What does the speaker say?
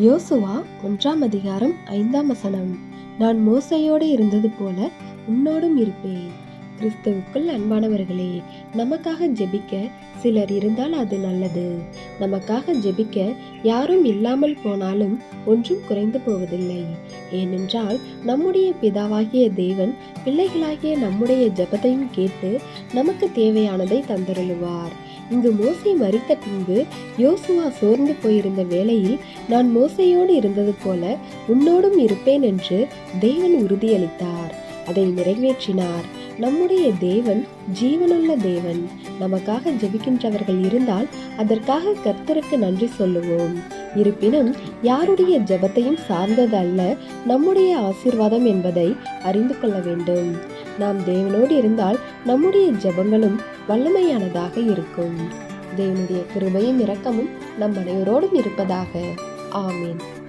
யோசுவா ஒன்றாம் அதிகாரம் ஐந்தாம் வசனம். நான் மோசையோடு இருந்தது போல உன்னோடும் இருப்பேன். கிறிஸ்துவுக்குள் அன்பானவர்களே நமக்காக ஜெபிக்க சிலர் இருந்தால் அது நல்லது. நமக்காக ஜெபிக்க யாரும் இல்லாமல் போனாலும் ஒன்றும் குறைந்து போவதில்லை. ஏனென்றால் நம்முடைய பிதாவாகிய தேவன் பிள்ளைகளாகிய நம்முடைய ஜெபத்தையும் கேட்டு நமக்கு தேவையானதை தந்தருளுவார். இங்கு மோசை மறித்த பின்பு யோசுவா சோர்ந்து போயிருந்த வேளையில் நான் மோசையோடு இருந்தது போல உன்னோடும் இருப்பேன் என்று தேவன் உறுதியளித்தார். அதை நிறைவேற்றினார். நம்முடைய தேவன் ஜீவனுள்ள தேவன். நமக்காக ஜெபிக்கின்றவர்கள் இருந்தால் அதற்காக கர்த்தருக்கு நன்றி சொல்லுவோம். இருப்பினும் யாருடைய ஜெபத்தையும் சார்ந்தது அல்ல நம்முடைய ஆசீர்வாதம் என்பதை அறிந்து கொள்ள வேண்டும். நாம் தேவனோடு இருந்தால் நம்முடைய ஜெபங்களும் வல்லமையானதாக இருக்கும். தேவனுடைய கிருபையும் இரக்கமும் நம் அனைவரோடும் இருப்பதாக. ஆமீன்.